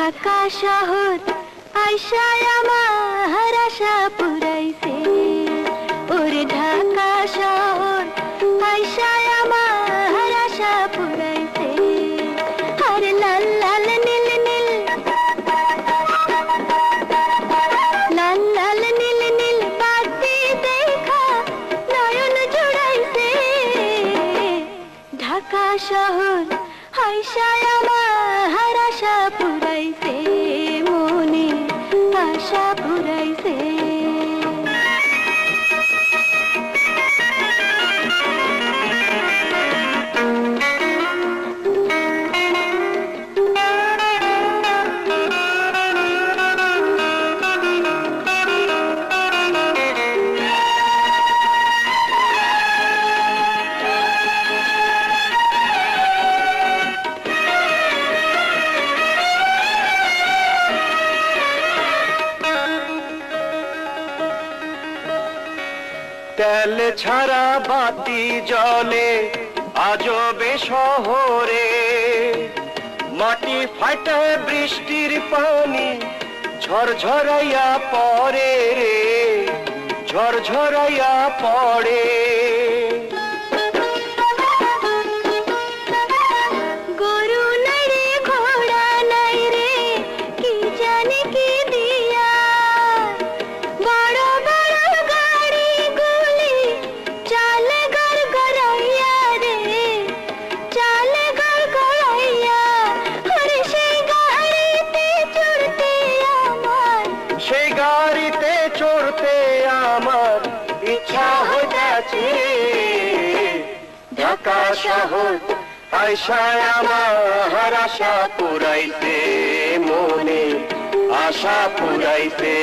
শহর আইসায় আমার আশা পুরাইছে। ওরে ঢাকা শহর আইসায় আমার আশা পুরাইছে। আরে লাল লাল, নীল নীল। লাল লাল, নীল নীল বাতি দেখা নয়ন জুড়াইছে। ঢাকা শহর হাইসায় আমার তেল ছাড়া বাতি জলে আজবে শহরে মাটি ফাটে বৃষ্টির পানি, ঝরঝরাইয়া পড়ে রে, ঝরঝরাইয়া পড়ে। গেছে ঢাকা শহর আয়সায় আমার আশা পুরাইতে মনে আশা পুরাইছে।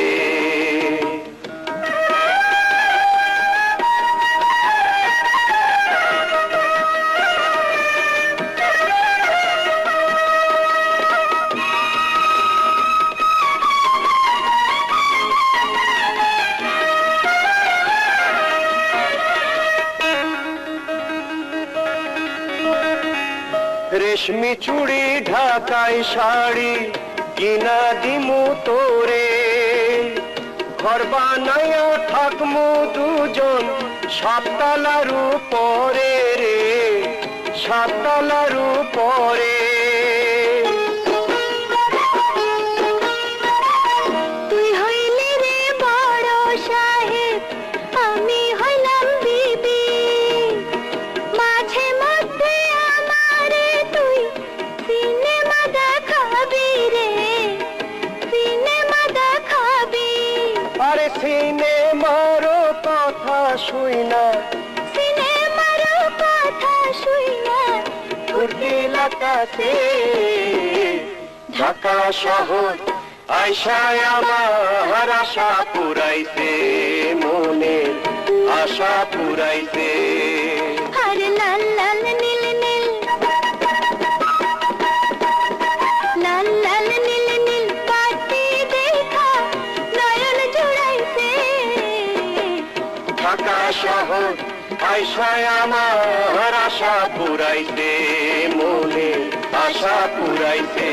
রেশমি চুড়ি, ঢাকাই শাড়ি, কিনা দিমু তোরে। ঘর বানাইয়া থাকমু দুজন, সাততলার উপরে রে, সাততলার উপরে। লাগাতে ঢাকা শহর আয়সায় আমার আশা পুরাইছে মনে আশা পুরাইছে আর লাল লাল নীল নীল লাল লাল নীল নীল পাটি দেখা নয়ন জুড়াইছে ঢাকা শহর আয়সায় আমার আশা পুরাইতে মনে আশা পুরাইছে